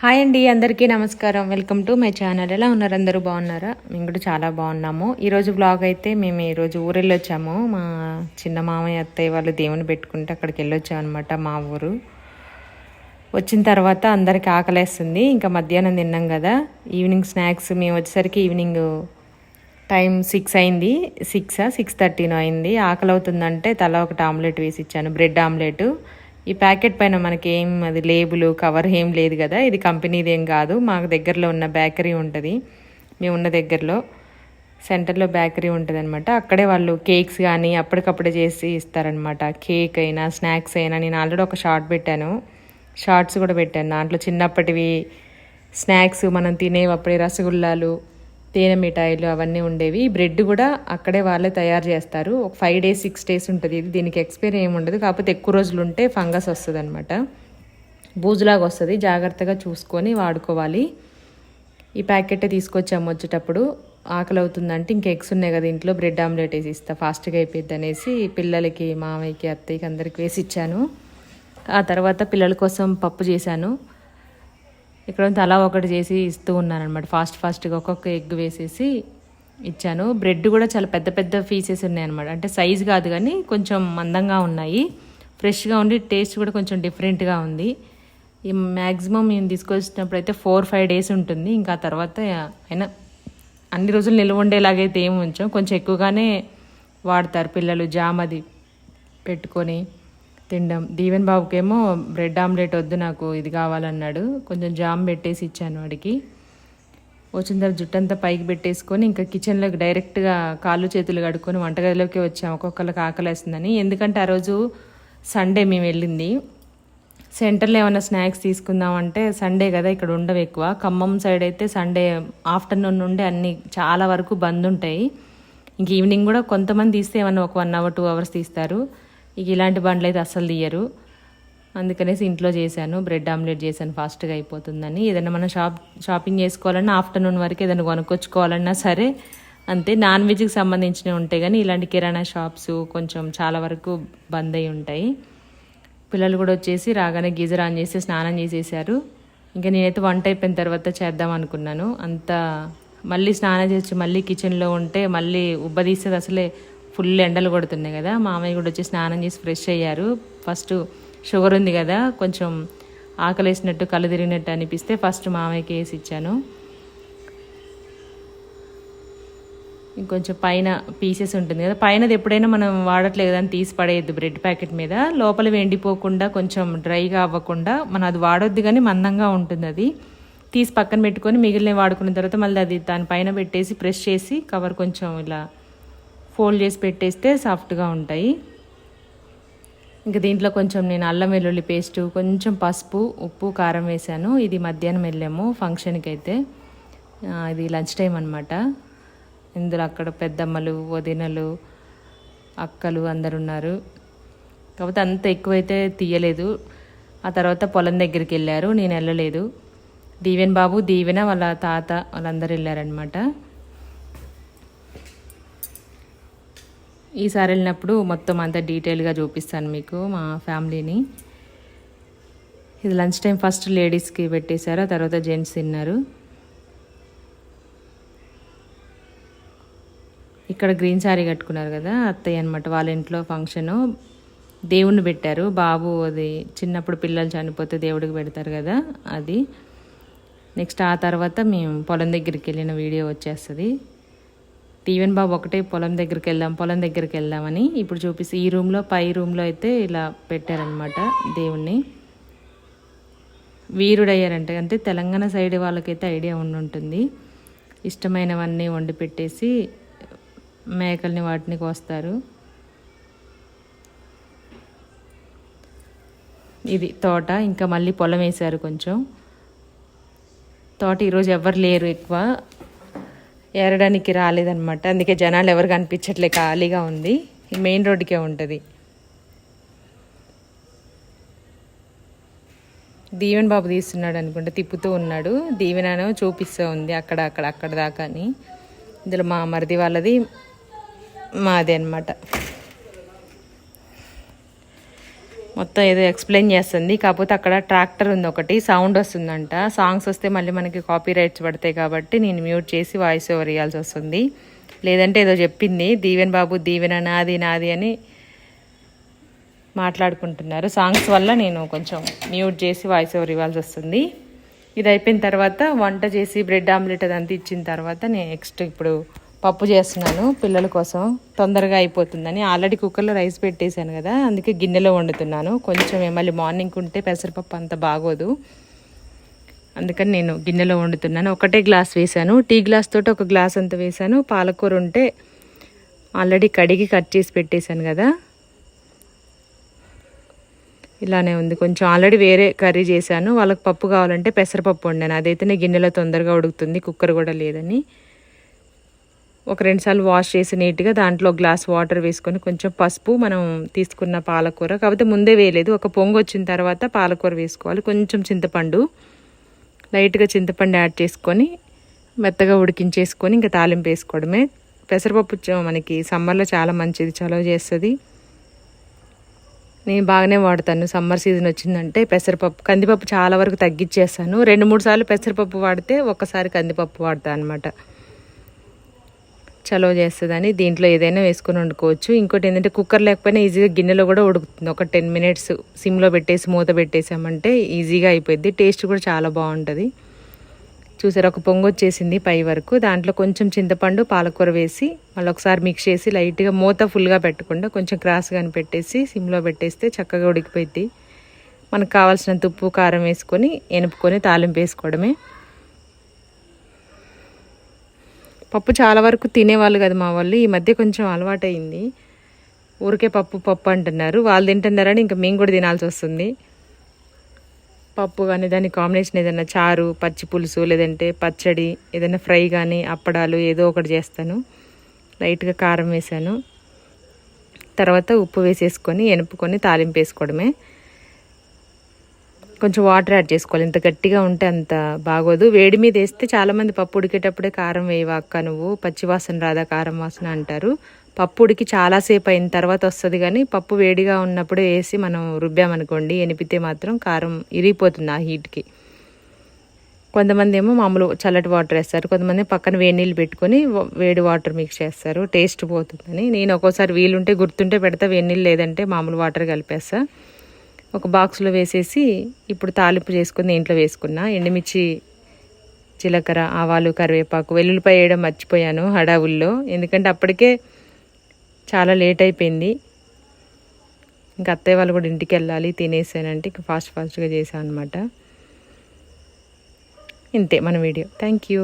Hi అండి అందరికీ నమస్కారం. Welcome to my channel. ఎలా ఉన్నారు? అందరూ బాగున్నారా? మేము కూడా చాలా బాగున్నాము. ఈరోజు బ్లాగ్ అయితే మేము ఈరోజు ఊరెళ్ళి వచ్చాము. మా చిన్న మామయ్య అత్తయ్య వాళ్ళు దేవుని పెట్టుకుంటే అక్కడికి వెళ్ళొచ్చాం అనమాట మా ఊరు. వచ్చిన తర్వాత అందరికి ఆకలేస్తుంది. ఇంకా మధ్యాహ్నం తిన్నాం కదా. ఈవినింగ్ స్నాక్స్ మేము వచ్చేసరికి ఈవినింగ్ టైం సిక్స్ అయింది. సిక్స్ సిక్స్ థర్టీనో అయింది. ఆకలి అవుతుందంటే తల ఒకటి ఆమ్లెట్ వేసి ఇచ్చాను. Bread omelette. ఈ ప్యాకెట్ పైన మనకి ఏం అది లేబుల్ కవర్ ఏం లేదు కదా. ఇది కంపెనీది ఏం కాదు. మాకు దగ్గరలో ఉన్న బేకరీ ఉంటుంది. మేము ఉన్న దగ్గరలో సెంటర్లో బేకరీ ఉంటుంది అనమాట అక్కడే వాళ్ళు కేక్స్ కానీ అప్పటికప్పుడే చేసి ఇస్తారనమాట కేక్ అయినా స్నాక్స్ అయినా. నేను ఆల్రెడీ ఒక షార్ట్ పెట్టాను. షార్ట్స్ కూడా పెట్టాను. దాంట్లో చిన్నప్పటివి స్నాక్స్ మనం తినేవి అప్పుడే రసగుల్లాలు తేనె మిఠాయిలు అవన్నీ ఉండేవి. బ్రెడ్ కూడా అక్కడే వాళ్ళే తయారు చేస్తారు. ఒక ఫైవ్ డేస్ సిక్స్ డేస్ ఉంటుంది. ఇది దీనికి ఎక్స్పైరీ ఏమి ఉండదు. కాకపోతే ఎక్కువ రోజులు ఉంటే ఫంగస్ వస్తుంది అనమాట బూజులాగా వస్తుంది. జాగ్రత్తగా చూసుకొని వాడుకోవాలి. ఈ ప్యాకెట్ తీసుకొచ్చాము వచ్చేటప్పుడు. ఆకలి అవుతుందంటే ఇంకా ఎగ్స్ ఉన్నాయి కదా ఇంట్లో. బ్రెడ్ ఆమ్లెట్ వేసి ఇస్తా. ఫాస్ట్గా అయిపోద్ది అనేసి పిల్లలకి మామయ్యకి అత్తయ్యకి అందరికి వేసి ఇచ్చాను. ఆ తర్వాత పిల్లల కోసం పప్పు చేశాను. ఇక్కడ నుంచి అలా ఒకటి చేసి ఇస్తూ ఉన్నాను అనమాట ఫాస్ట్ ఫాస్ట్గా ఒక్కొక్క ఎగ్ వేసేసి ఇచ్చాను. బ్రెడ్ కూడా చాలా పెద్ద పెద్ద పీసెస్ ఉన్నాయి అనమాట అంటే సైజ్ కాదు కానీ కొంచెం మందంగా ఉన్నాయి. ఫ్రెష్గా ఉండి టేస్ట్ కూడా కొంచెం డిఫరెంట్గా ఉంది. ఈ మ్యాక్సిమం మేము తీసుకొచ్చినప్పుడు అయితే ఫోర్ ఫైవ్ డేస్ ఉంటుంది. ఇంకా తర్వాత అయినా అన్ని రోజులు నిల్వ ఉండేలాగైతే ఏమి ఉంచాం. కొంచెం ఎక్కువగానే వాడతారు పిల్లలు జామ్ అది పెట్టుకొని. తినడం దీవెన్ బాబుకేమో బ్రెడ్ ఆమ్లెట్ వద్దు నాకు ఇది కావాలన్నాడు. కొంచెం జామ్ పెట్టేసి ఇచ్చాను వాడికి. వచ్చిన తర్వాత జుట్టంతా పైకి పెట్టేసుకొని ఇంకా కిచెన్లోకి డైరెక్ట్గా కాళ్ళు చేతులు కడుక్కొని వంటగదిలోకి వచ్చాం. ఒక్కొక్కరికి ఆకలేస్తుందని. ఎందుకంటే ఆ రోజు సండే మేము వెళ్ళింది. సెంటర్లో ఏమైనా స్నాక్స్ తీసుకుందామంటే సండే కదా ఇక్కడ ఉండవు ఎక్కువ. ఖమ్మం సైడ్ అయితే సండే ఆఫ్టర్నూన్ నుండి అన్ని చాలా వరకు బంద్ ఉంటాయి. ఇంక ఈవినింగ్ కూడా కొంతమంది తీస్తే ఏమన్నా ఒక వన్ అవర్ టూ అవర్స్ తీస్తారు. ఇక ఇలాంటి బండ్లు అయితే అస్సలు తీయరు. అందుకనేసి ఇంట్లో చేశాను బ్రెడ్ ఆమ్లెట్ చేశాను ఫాస్ట్గా అయిపోతుందని. ఏదైనా మనం షాప్ షాపింగ్ చేసుకోవాలన్నా ఆఫ్టర్నూన్ వరకు ఏదైనా కొనుక్కొచ్చుకోవాలన్నా సరే అంతే. నాన్ వెజ్కి సంబంధించినవి ఉంటాయి కానీ ఇలాంటి కిరాణా షాప్స్ కొంచెం చాలా వరకు బంద్ అయి ఉంటాయి. పిల్లలు కూడా వచ్చేసి రాగానే గీజర్ ఆన్ చేసి స్నానం చేసేసారు. ఇంకా నేనైతే వంట అయిపోయిన తర్వాత చేద్దాం అనుకున్నాను. అంత మళ్ళీ స్నానం చేసి మళ్ళీ కిచెన్లో ఉంటే మళ్ళీ ఉబ్బదీసేది అసలే ఫుల్ ఎండలు కొడుతున్నాయి కదా. మామయ్య కూడా వచ్చి స్నానం చేసి ఫ్రెష్ అయ్యారు. ఫస్ట్ షుగర్ ఉంది కదా కొంచెం ఆకలేసినట్టు కళ్ళు తిరిగినట్టు అనిపిస్తే ఫస్ట్ మామయ్యకి వేసి ఇచ్చాను. ఇంకొంచెం పైన పీసెస్ ఉంటుంది కదా. పైనది ఎప్పుడైనా మనం వాడట్లేదు కదా అని తీసి పడేయద్దు బ్రెడ్ ప్యాకెట్ మీద. లోపల వెండిపోకుండా కొంచెం డ్రైగా అవ్వకుండా మనం అది వాడొద్దు కానీ మందంగా ఉంటుంది అది. తీసి పక్కన పెట్టుకొని మిగిలిన వాడుకున్న తర్వాత మళ్ళీ అది దాని పైన పెట్టేసి ప్రెస్ చేసి కవర్ కొంచెం ఇలా ఫోల్డ్ చేసి పెట్టేస్తే సాఫ్ట్గా ఉంటాయి. ఇంకా దీంట్లో కొంచెం నేను అల్లం వెల్లుల్లి పేస్టు కొంచెం పసుపు ఉప్పు కారం వేసాను. ఇది మధ్యాహ్నం వెళ్ళాము ఫంక్షన్కి అయితే ఇది లంచ్ టైం అనమాట ఇందులో అక్కడ పెద్దమ్మలు వదినలు అక్కలు అందరు ఉన్నారు కాకపోతే అంత ఎక్కువైతే తీయలేదు. ఆ తర్వాత పొలం దగ్గరికి వెళ్ళారు. నేను వెళ్ళలేదు. దీవెన్ బాబు దీవెన వాళ్ళ తాత వాళ్ళందరూ వెళ్ళారనమాట ఈసారి వెళ్ళినప్పుడు మొత్తం అంతా డీటెయిల్గా చూపిస్తాను మీకు మా ఫ్యామిలీని. ఇది లంచ్ టైం ఫస్ట్ లేడీస్కి పెట్టేశారు ఆ తర్వాత జెంట్స్ తిన్నారు. ఇక్కడ గ్రీన్ శారీ కట్టుకున్నారు కదా అత్తయ్య అనమాట వాళ్ళ ఇంట్లో ఫంక్షను. దేవుణ్ణి పెట్టారు బాబు అది చిన్నప్పుడు పిల్లలు చనిపోతే దేవుడికి పెడతారు కదా అది. నెక్స్ట్ ఆ తర్వాత మేము పొలం దగ్గరికి వెళ్ళిన వీడియో వచ్చేస్తుంది. తీవెన్ బాబు ఒకటే పొలం దగ్గరికి వెళ్దాం పొలం దగ్గరికి వెళ్దామని ఇప్పుడు చూపిస్తే ఈ రూమ్లో పై రూమ్లో అయితే ఇలా పెట్టారనమాట దేవుణ్ణి. వీరుడయ్యారంట అంటే తెలంగాణ సైడ్ వాళ్ళకైతే ఐడియా ఉండి ఉంటుంది. ఇష్టమైనవన్నీ వండి పెట్టేసి మేకల్ని వాటిని కోస్తారు. ఇది తోట ఇంకా మళ్ళీ పొలం వేశారు కొంచెం. తోట ఈరోజు ఎవరు లేరు ఎక్కువ. ఏరడానికి రాలేదన్నమాట. అందుకే జనాలు ఎవరు కనిపించట్లే ఖాళీగా ఉంది. మెయిన్ రోడ్డుకే ఉంటుంది. దీవెన్ బాబు తీస్తున్నాడు అనుకుంటే తిప్పుతూ ఉన్నాడు. దీవెనను చూపిస్తూ ఉంది అక్కడ అక్కడ అక్కడ దాకా అని. ఇందులో మా మరిది వాళ్ళది మాది అనమాట మొత్తం ఏదో ఎక్స్ప్లెయిన్ చేస్తుంది. కాకపోతే అక్కడ ట్రాక్టర్ ఉంది ఒకటి సౌండ్ వస్తుందంట. సాంగ్స్ వస్తే మళ్ళీ మనకి కాపీ రైట్స్ పడతాయి కాబట్టి నేను మ్యూట్ చేసి వాయిస్ ఓవర్ ఇవ్వాల్సి వస్తుంది. లేదంటే ఏదో చెప్పింది దీవెన్ బాబు దీవెన నాది నాది అని మాట్లాడుకుంటున్నారు. సాంగ్స్ వల్ల నేను కొంచెం మ్యూట్ చేసి వాయిస్ ఓవర్ ఇవ్వాల్సి వస్తుంది. ఇది అయిపోయిన తర్వాత వంట చేసి బ్రెడ్ ఆమ్లెట్ అదంతా ఇచ్చిన తర్వాత నేను నెక్స్ట్ ఇప్పుడు పప్పు చేస్తున్నాను పిల్లల కోసం. తొందరగా అయిపోతుందని ఆల్రెడీ కుక్కర్లో రైస్ పెట్టేశాను కదా అందుకే గిన్నెలో వండుతున్నాను. కొంచెం మళ్ళీ మార్నింగ్ ఉంటే పెసరపప్పు అంత బాగోదు. అందుకని నేను గిన్నెలో వండుతున్నాను. ఒకటే గ్లాస్ వేశాను. టీ గ్లాస్ తోటి ఒక గ్లాస్ అంత వేశాను. పాలకూర ఉంటే ఆల్రెడీ కడిగి కట్ చేసి పెట్టేశాను కదా. ఇలానే ఉంది. కొంచెం ఆల్రెడీ వేరే కర్రీ చేశాను. వాళ్ళకి పప్పు కావాలంటే పెసరపప్పు వండాను. అదైతేనే గిన్నెలో తొందరగా ఉడుకుతుంది. కుక్కర్ కూడా లేదని. ఒక రెండుసార్లు వాష్ చేసి నీట్గా దాంట్లో గ్లాస్ వాటర్ వేసుకొని కొంచెం పసుపు మనం తీసుకున్న పాలకూర కాకపోతే ముందే వేయలేదు. ఒక పొంగు వచ్చిన తర్వాత పాలకూర వేసుకోవాలి. కొంచెం చింతపండు లైట్గా చింతపండు యాడ్ చేసుకొని మెత్తగా ఉడికించేసుకొని ఇంకా తాలింపు వేసుకోవడమే. పెసరపప్పు మనకి సమ్మర్లో చాలా మంచిది చలవ చేస్తుంది. నేను బాగానే వాడతాను. సమ్మర్ సీజన్ వచ్చిందంటే పెసరపప్పు కందిపప్పు చాలా వరకు తగ్గించేస్తాను రెండు మూడు సార్లు పెసరపప్పు వాడితే ఒక్కసారి కందిపప్పు వాడతాను అనమాట చలవ చేస్తుందని దీంట్లో ఏదైనా వేసుకొని వండుకోవచ్చు. ఇంకోటి ఏంటంటే కుక్కర్ లేకపోయినా ఈజీగా గిన్నెలో కూడా ఉడుకుతుంది. ఒక టెన్ మినిట్స్ సిమ్లో పెట్టేసి మూత పెట్టేసామంటే ఈజీగా అయిపోద్ది టేస్ట్ కూడా చాలా బాగుంటుంది. చూసారు ఒక పొంగు వచ్చేసింది పై వరకు. దాంట్లో కొంచెం చింతపండు పాలకూర వేసి మళ్ళీ ఒకసారి మిక్స్ చేసి లైట్గా మూత ఫుల్గా పెట్టకుండా కొంచెం క్రాస్గా పెట్టేసి సిమ్లో పెట్టేస్తే చక్కగా ఉడికిపోయింది మనకు కావాల్సినంత ఉప్పు కారం వేసుకొని ఎనుపుకొని తాలింపు వేసుకోవడమే. పప్పు చాలా వరకు తినేవాళ్ళు కదా మా వాళ్ళు. ఈ మధ్య కొంచెం అలవాటైంది ఊరికే పప్పు పప్పు అంటున్నారు. వాళ్ళు తింటున్నారని ఇంకా మేము కూడా తినాల్సి వస్తుంది. పప్పు కానీ దాని కాంబినేషన్ ఏదైనా చారు పచ్చి పులుసు లేదంటే పచ్చడి ఏదైనా ఫ్రై కానీ అప్పడాలు ఏదో ఒకటి చేస్తాను. లైట్గా కారం వేసాను. తర్వాత ఉప్పు వేసేసుకొని ఎనుపుకొని తాలింపు వేసుకోవడమే. కొంచెం వాటర్ యాడ్ చేసుకోవాలి. ఇంత గట్టిగా ఉంటే అంత బాగోదు. వేడి మీద వేస్తే చాలామంది పప్పు ఉడికేటప్పుడే కారం వేయవా అక్క నువ్వు? పచ్చివాసన రాదా కారం వాసన అంటారు. పప్పు ఉడికి చాలాసేపు అయిన తర్వాత వస్తుంది కానీ పప్పు వేడిగా ఉన్నప్పుడే వేసి మనం రుబ్బామనుకోండి ఎనిపితే మాత్రం కారం ఇరిగిపోతుంది ఆ హీట్కి కొంతమంది ఏమో మామూలు చల్లటి వాటర్ వేస్తారు. కొంతమంది పక్కన వేడి నీళ్ళు పెట్టుకొని వేడి వాటర్ మిక్స్ చేస్తారు. టేస్ట్ పోతుందని. నేను ఒక్కోసారి వీలుంటే గుర్తుంటే పెడతా. వేడి నీళ్ళు లేదంటే మామూలు వాటర్ కలిపేస్తా. ఒక బాక్స్లో వేసేసి ఇప్పుడు తాలింపు చేసుకుని దీంట్లో వేసుకున్నా. ఎండుమిర్చి జీలకర్ర ఆవాలు కరివేపాకు వెల్లుల్లిపాయ వేయడం మర్చిపోయాను హడావుల్లో. ఎందుకంటే అప్పటికే చాలా లేట్ అయిపోయింది. ఇంకా అత్తయ్య వాళ్ళు కూడా ఇంటికి వెళ్ళాలి తినేసానంటే ఇంకా ఫాస్ట్ ఫాస్ట్గా చేశాను అనమాట ఇంతే మన వీడియో. Thank you